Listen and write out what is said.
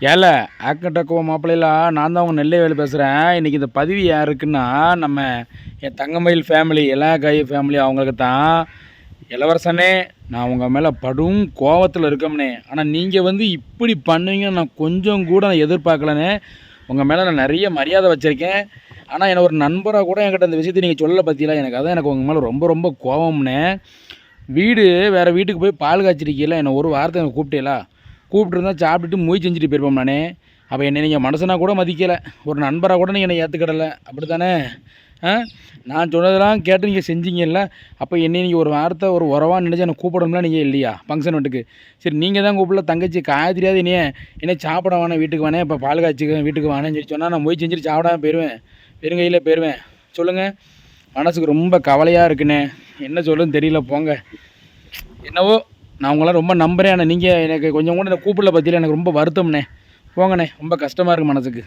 ஏல ஆக்கட்டக்குவ மாப்பிள்ளைலாம் நான் தான் உங்கள் நெல்லை வேலை பேசுகிறேன் இன்றைக்கி இந்த பதிவு யாருக்குன்னா நம்ம என் தங்கமயில் ஃபேமிலி எல்லா கை ஃபேமிலி அவங்களுக்கு தான். இளவரசனே நான் உங்கள் மேலே படும் கோவத்தில் இருக்கோம்னே. ஆனால் நீங்கள் வந்து இப்படி பண்ணுவீங்கன்னு நான் கொஞ்சம் கூட நான் எதிர்பார்க்கலனே. உங்கள் மேலே நான் நிறைய மரியாதை வச்சுருக்கேன். ஆனால் என்ன ஒரு நண்பராக கூட என்கிட்ட இந்த விஷயத்தை நீங்கள் சொல்ல பற்றியில எனக்கு அதான் எனக்கு உங்கள் மேலே ரொம்ப ரொம்ப கோவம்னே. வீடு வேறு வீட்டுக்கு போய் பால் காய்ச்சிருக்கீங்களா என்னை ஒரு வாரத்தை எனக்கு கூப்பிட்டீங்களா கூப்பிட்டுருந்தா சாப்பிட்டுட்டு மொய் செஞ்சுட்டு போயிருப்போம் நானே. அப்போ என்னை நீங்கள் மனசனாக கூட மதிக்கலை. ஒரு நண்பராக கூட நீங்கள் என்னை ஏற்றுக்கிடலை அப்படி தானே ஆ? நான் சொன்னதெல்லாம் கேட்டு நீங்கள் செஞ்சீங்கல்ல. அப்போ என்னை நீங்கள் ஒரு வார்த்தை ஒரு உறவாக நினச்சி என்னை கூப்பிடணும்லாம் நீங்கள் இல்லையா? ஃபங்க்ஷன் வீட்டுக்கு சரி நீங்கள் தான் கூப்பிடல தங்கச்சி காய தெரியாது என்னைய. என்ன சாப்பிட வேணாம் வீட்டுக்கு வேணே இப்போ பால் காய்ச்சிக்க வீட்டுக்கு வேணேன்னு சொல்லி சொன்னால் நான் மொய் செஞ்சுட்டு சாப்பிடாம போயிடுவேன் பெருங்கையில் போயிடுவேன் சொல்லுங்கள் மனசுக்கு ரொம்ப கவலையாக இருக்குண்ணே. என்ன சொல்லுன்னு தெரியல போங்க. என்னவோ நான் உங்களாம் ரொம்ப நம்புகிறேன் ஆனால் நீங்கள் எனக்கு கொஞ்சம் கூட என்னை கூப்பிடல பற்றியில் எனக்கு ரொம்ப வருத்தம்ண்ணே. போங்கண்ணே ரொம்ப கஷ்டமாக இருக்குது மனசுக்கு.